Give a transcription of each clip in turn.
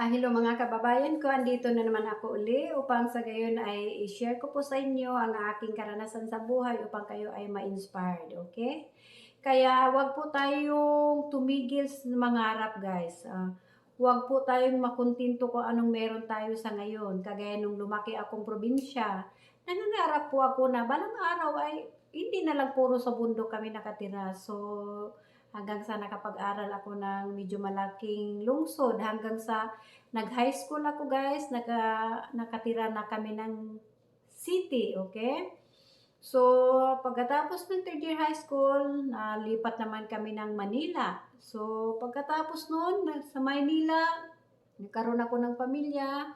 Ah, hello mga kababayan ko, andito na naman ako uli upang sa gayon ay i-share ko po sa inyo ang aking karanasan sa buhay upang kayo ay ma-inspired, okay? Kaya wag po tayong tumigil sa mangarap guys. Ah, wag po tayong makuntinto kung anong meron tayo sa ngayon. Kagaya nung lumaki akong probinsya, nangangarap po ako na balang araw ay hindi na lang puro sa bundok kami nakatira. So, hanggang sa nakapag-aral ako ng medyo malaking lungsod. Hanggang sa nag-high school ako guys. Naka, nakatira na kami ng city okay? So pagkatapos ng third year high school nalipat naman kami ng Manila. So pagkatapos noon sa Maynila nagkaroon ako ng pamilya.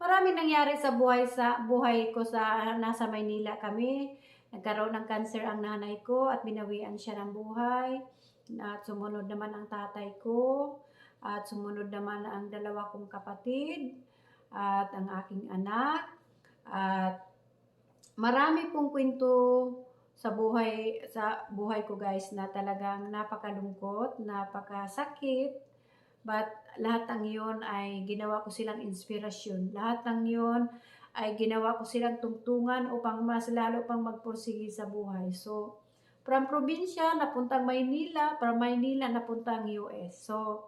Marami nangyari sa buhay sa buhay ko sa nasa Maynila kami. Nagkaroon ng cancer ang nanay ko at binawian siya ng buhay at sumunod naman ang tatay ko. At sumunod naman ang dalawa kong kapatid. At ang aking anak. At marami pong kwento sa buhay sa buhay ko guys na talagang napakalungkot, napakasakit. But lahat ng yon ay ginawa ko silang inspirasyon. Lahat ng yon ay ginawa ko silang tungtungan upang mas lalo pang magpursige sa buhay. So, from probinsya napuntang Maynila, from Maynila napuntang US. So,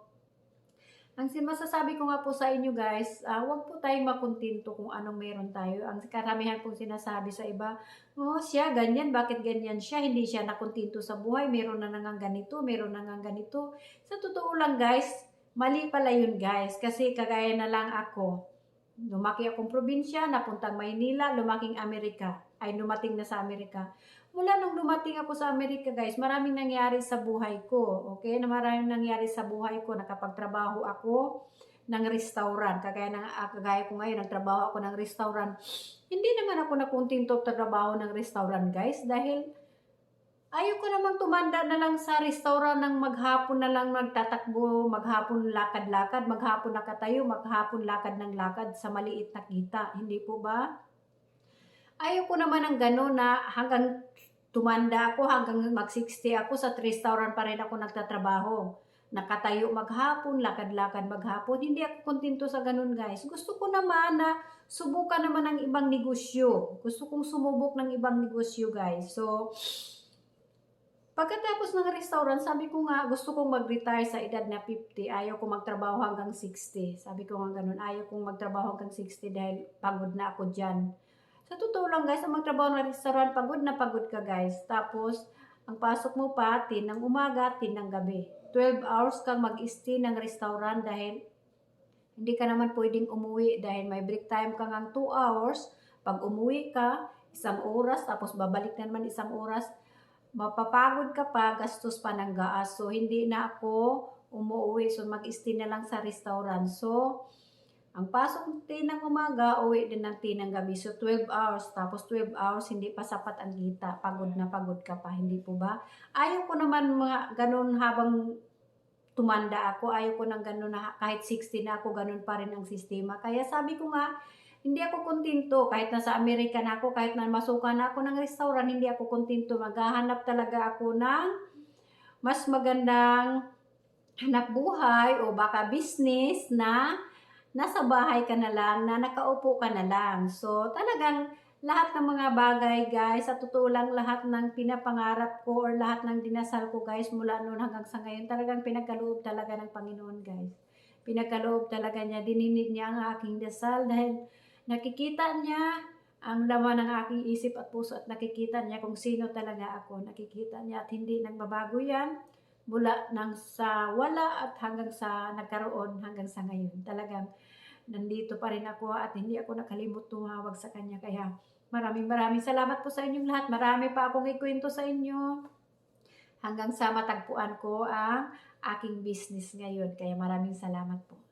ang masasabi ko nga po sa inyo guys, uh, huwag po tayong makuntinto kung anong meron tayo. Ang karamihan pong sinasabi sa iba, oh siya ganyan, bakit ganyan siya? Hindi siya nakuntinto sa buhay, meron na nang ganito, meron na nang ganito. Sa totoo lang guys, mali pala yun guys. Kasi kagaya na lang ako, lumaki akong probinsya, napuntang Maynila, lumaking Amerika, ay lumating na sa Amerika mula nung dumating ako sa Amerika guys, maraming nangyari sa buhay ko. Okay? Na maraming nangyari sa buhay ko. Nakapagtrabaho ako ng restaurant. Kagaya, ng, uh, kagaya ko ngayon, nagtrabaho ako ng restaurant. Hindi naman ako nakuntinto trabaho ng restaurant guys. Dahil ayaw ko namang tumanda na lang sa restaurant ng maghapon na lang magtatakbo, maghapon lakad-lakad, maghapon nakatayo, maghapon lakad ng lakad sa maliit na kita. Hindi po ba? Ayaw ko naman ng gano'n na hanggang tumanda ako, hanggang mag-60 ako, sa restaurant pa rin ako nagtatrabaho. Nakatayo maghapon, lakad-lakad maghapon. Hindi ako kontento sa ganun guys. Gusto ko naman na subukan naman ng ibang negosyo. Gusto kong sumubok ng ibang negosyo guys. So, Pagkatapos ng restaurant, sabi ko nga, gusto kong mag-retire sa edad na 50. Ayaw kong magtrabaho hanggang 60. Sabi ko nga ganun, ayaw kong magtrabaho hanggang 60 dahil pagod na ako dyan. Sa totoo lang guys, ang magtrabaho ng restaurant, pagod na pagod ka guys. Tapos, ang pasok mo pa, tin ng umaga, tin ng gabi. 12 hours kang mag-stay ng restaurant dahil hindi ka naman pwedeng umuwi dahil may break time ka ng 2 hours. Pag umuwi ka, isang oras, tapos babalik na naman isang oras, mapapagod ka pa, gastos pa ng gaas. So, hindi na ako umuwi. So, mag-stay na lang sa restaurant. So, ang pasok ng 10 ng umaga, uwi din ng 10 ng gabi. So, 12 hours. Tapos, 12 hours, hindi pa sapat ang kita. Pagod na pagod ka pa. Hindi po ba? Ayaw ko naman mga ganun habang tumanda ako. Ayaw ko nang ganun na kahit 60 na ako, ganun pa rin ang sistema. Kaya sabi ko nga, hindi ako kontento. Kahit nasa Amerika na ako, kahit na masukan na ako ng restaurant, hindi ako kontento. Maghahanap talaga ako ng mas magandang hanap buhay o baka business na nasa bahay ka na lang, na nakaupo ka na lang. So, talagang lahat ng mga bagay, guys, sa totoo lang lahat ng pinapangarap ko or lahat ng dinasal ko, guys, mula noon hanggang sa ngayon, talagang pinagkaloob talaga ng. Pinagkaloob talaga niya, dininig niya ang aking dasal dahil nakikita niya ang laman ng aking isip at puso at nakikita niya kung sino talaga ako. Nakikita niya at hindi nagbabago yan mula nang sa wala at hanggang sa nagkaroon hanggang sa ngayon. Talagang nandito pa rin ako at hindi ako nakalimot tumawag sa kanya. Kaya maraming maraming salamat po sa inyong lahat. Marami pa akong ikwento sa inyo hanggang sa matagpuan ko ang aking business ngayon. Kaya maraming salamat po.